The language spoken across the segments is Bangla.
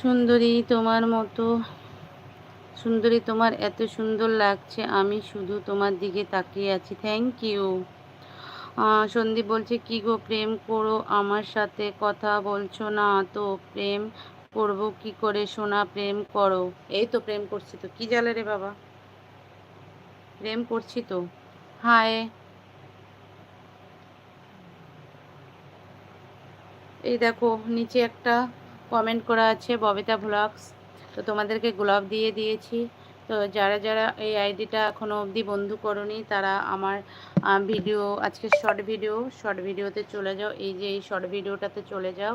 সুন্দরী তোমার মতো, সুন্দরী তোমার এত সুন্দর লাগছে, আমি শুধু তোমার দিকে তাকিয়ে আছি। থ্যাংক ইউ সন্দীপ বলছে, কি গো, প্রেম করো আমার সাথে? কথা বলছো না তো, প্রেম করব কি করে? সোনা, প্রেম করো। এই তো প্রেম করছি তো। কি জালে রে বাবা? প্রেম করছি তো। হায়। এই দেখো, নিচে একটা কমেন্ট করা আছে, ববিতা ভ্লগস তো তোমাদেরকে গোলাপ দিয়ে দিয়েছি। তো যারা যারা এই আইডিটা এখনও অবধি বন্ধু করনি, তারা আমার ভিডিও আজকে শর্ট ভিডিও শর্ট ভিডিওতে চলে যাও। এই যে এই শর্ট ভিডিওটাতে চলে যাও।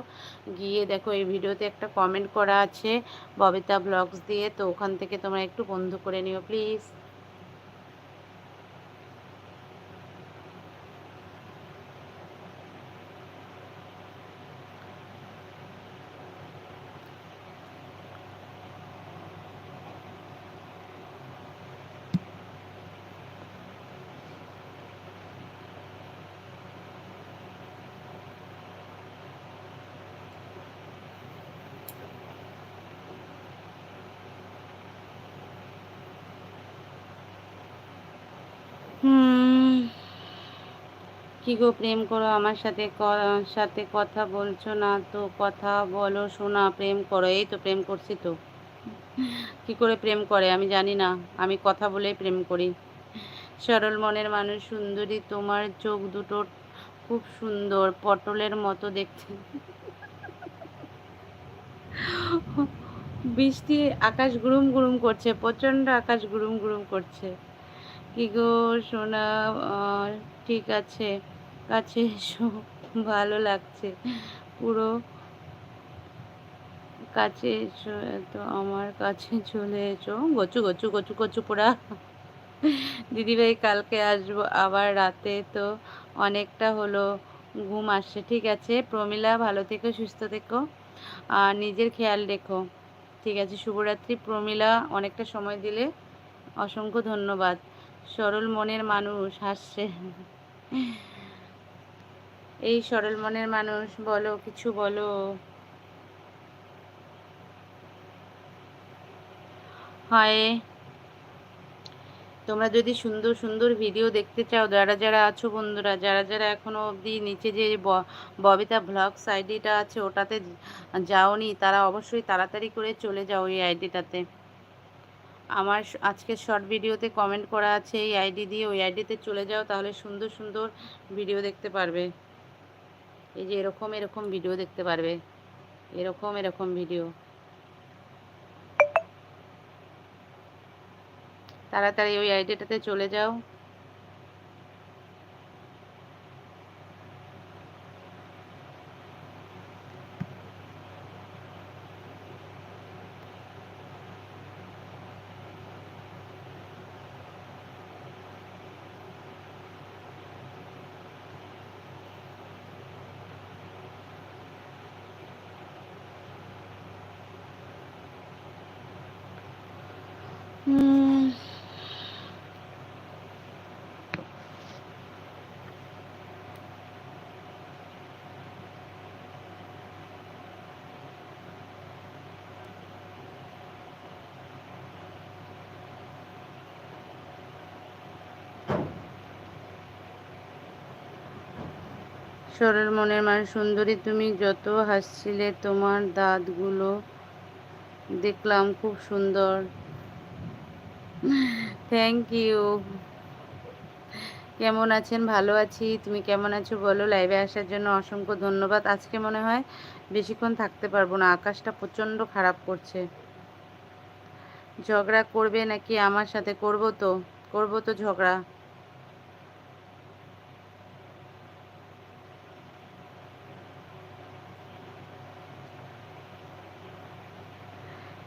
গিয়ে দেখো এই ভিডিওতে একটা কমেন্ট করা আছে ববিতা ব্লগস দিয়ে। তো ওখান থেকে তোমরা একটু বন্ধু করে নিও প্লিজ কি গো প্রেম করো আমার সাথে সাথে কথা বলছো না তো কথা বলো শোনা, প্রেম করো, এই তো প্রেম করছি তো। কি করে প্রেম করে আমি জানি না, আমি কথা বলেই প্রেম করি। সরল মনের মানুষ সুন্দরী, তোমার চোখ দুটো খুব সুন্দর, পটলের মতো দেখতে। বৃষ্টি আকাশ গুরুম গুরুম করছে, প্রচণ্ড আকাশ গুরুম গুরুম করছে। কি গো সোনা ঠিক আছে, কাছে এসো, ভালো লাগছে। পুরো কাছে এসো, তো আমার কাছে চলে এসো। গচু গচু গচু গচু পোড়া। দিদিভাই, কালকে আসব আবার রাতে, তো অনেকটা হলো ঘুম আসছে, ঠিক আছে? প্রমিলা, ভালো থেকো, সুস্থ থেকো। আর নিজের খেয়াল রেখো, ঠিক আছে? শুভরাত্রি প্রমিলা, অনেকটা সময় দিলে অসংখ্য ধন্যবাদ। সরল মনের মানুষ হাসছে। এই সরল মনের মানুষ, বলো, কিছু বলো। হয়, তোমরা যদি সুন্দর সুন্দর ভিডিও দেখতে চাও, যারা যারা আছো বন্ধুরা, যারা যারা এখনও অবধি নিচে যে ববিতা ব্লগ আইডিটা আছে, ওটাতে যাওনি, তারা অবশ্যই তাড়াতাড়ি করে চলে যাও এই আইডিটাতে আমার আজকের শর্ট ভিডিওতে কমেন্ট করা আছে, এই আইডি দিয়ে ওই আইডিতে চলে যাও, তাহলে সুন্দর সুন্দর ভিডিও দেখতে পারবে। এই যে এরকম এরকম ভিডিও দেখতে পারবে। এরকম এরকম ভিডিও তাড়াতাড়ি ওই আইডিটাতে চলে যাও। সরল মনের মানুষ সুন্দরী তুমি যত হাসছিলে তোমার দাঁতগুলো দেখলাম খুব সুন্দর। থ্যাংক ইউ কেমন আছেন? ভালো আছি। তুমি কেমন আছো বলো? লাইভে আসার জন্য অসংখ্য ধন্যবাদ। আজকে মনে হয় বেশিক্ষণ থাকতে পারব না। আকাশটা প্রচণ্ড খারাপ করছে। ঝগড়া করবে নাকি আমার সাথে? করব তো। করব তো ঝগড়া।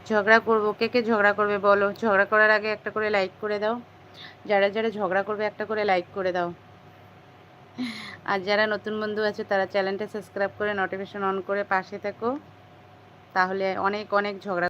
ঝগড়া করব, কে কে ঝগড়া করবে বলো? ঝগড়া করার আগে একটা করে লাইক করে দাও। যারা যারা ঝগড়া করবে একটা করে লাইক করে দাও। আর যারা নতুন বন্ধু আছে, তারা চ্যানেলটা সাবস্ক্রাইব করে নোটিফিকেশন অন করে পাশে থাকো। তাহলে অনেক অনেক ঝগড়া